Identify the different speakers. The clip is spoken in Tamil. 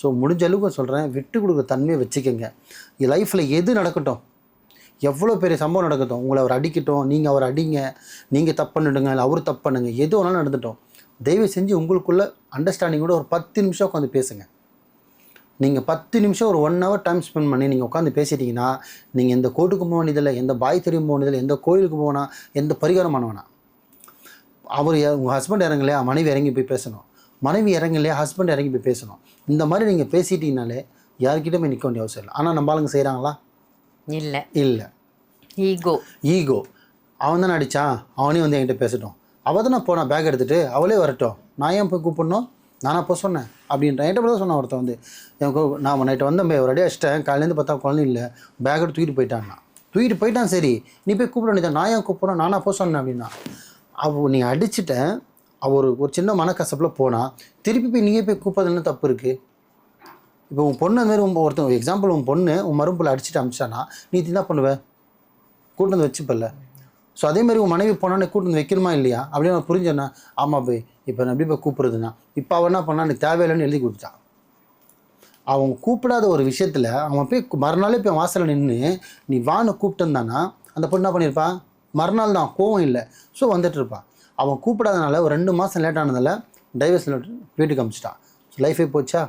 Speaker 1: ஸோ முடிஞ்ச அளவுக்கு சொல்கிறேன் விட்டு கொடுக்குற தன்மையை வச்சுக்கோங்க. லைஃப்பில் எது நடக்கட்டும் எவ்வளோ பெரிய சம்பவம் நடக்கட்டும் உங்களை அவர் அடிக்கட்டும் நீங்கள் அவர் அடிங்க நீங்கள் தப்பு பண்ணிடுங்க இல்லை அவர் தப்பு பண்ணுங்க எது வேணாலும் நடந்துட்டோம். தயவு செஞ்சு உங்களுக்குள்ள அண்டர்ஸ்டாண்டிங்கோட ஒரு பத்து நிமிஷம் உட்காந்து பேசுங்க. நீங்கள் பத்து நிமிஷம் ஒரு ஒன் ஹவர் டைம் ஸ்பெண்ட் பண்ணி நீங்கள் உட்காந்து பேசிட்டீங்கன்னா நீங்கள் எந்த கோர்ட்டுக்கு போகணும் வேண்டியதில்லை எந்த பாய் தெரியும் போகணுதில்லை எந்த கோயிலுக்கு போனால் எந்த பரிகாரம் பண்ண வேணாம். அவர் உங்கள் ஹஸ்பண்ட் இறங்கலையா? மனைவி இறங்கி போய் பேசணும். மனைவி இறங்கலையா ஹஸ்பண்ட் இறங்கி போய் பேசணும். இந்த மாதிரி நீங்கள் பேசிட்டீங்கனாலே யார்கிட்ட போய் நிற்க வேண்டிய அவசியம் இல்லை. ஆனால் நம்ம ஆளுங்க செய்கிறாங்களா
Speaker 2: இல்லை.
Speaker 1: இல்லை.
Speaker 2: ஈகோ
Speaker 1: ஈகோ அவன் தானே அடித்தான் அவனே வந்து என்கிட்ட பேசட்டும். அவள் தானே போனா பேக் எடுத்துகிட்டு அவளே வரட்டும். நான் ஏன் போய் கூப்பிடணும்? நானா போய் சொன்னேன் அப்படின்ற என்கிட்ட கூட தான் சொன்னான் ஒருத்தன் வந்து. எனக்கு நான் நைட்டு வந்தேன் ஒரு அடி அடிச்சிட்டேன். காலையிலேருந்து பார்த்தா குழந்தை இல்லை. பேக் எடுத்து தூக்கிட்டு போயிட்டான்னா. தூக்கிட்டு போயிட்டான் சரி. நீ போய் கூப்பிட வேண்டியதான் நான் ஏன் கூப்பிட்றேன் நானா போய் சொன்னேன் அப்படின்னா. அவ நீ அடிச்சிட்டேன். அவர் ஒரு சின்ன மனக்கசப்பில் போனால் திருப்பி போய் நீயே போய் கூப்பிட்றது என்ன தப்பு இருக்குது இப்போ உன் பொண்ணு அந்த உன் ஒருத்தன் எக்ஸாம்பிள் உன் பொண்ணு உன் மரும்பில் அடிச்சுட்டு அமிச்சானா நீ என்ன பண்ணுவ? கூட்டு வந்து வச்சுப்பல்ல. ஸோ அதேமாதிரி உன் மனைவி போனான்னு கூட்டு வந்து வைக்கணுமா இல்லையா? அப்படின்னு நான் புரிஞ்சேன்னா ஆமாம் போய் இப்போ நான் எப்படி போய் கூப்பிடுறதுன்னா இப்போ அவன் என்ன பண்ணான்? நீ தேவையில்லைன்னு எழுதி கொடுத்தான் அவன் கூப்பிடாத ஒரு விஷயத்தில் அவன் போய் மறுநாளே போய் வாசலில் நின்று நீ வான்னு கூப்பிட்டுருந்தானா அந்த பொண்ணு என்ன பண்ணியிருப்பான் மறுநாள் தான் கோவம் இல்லை. ஸோ வந்துட்டு இருப்பான் அவன் கூப்பிடாதனால ஒரு ரெண்டு மாதம் லேட் ஆனதால டைவர்ஸ் வீட்டுக்கு அமிச்சிட்டான். லைஃபே போச்சா?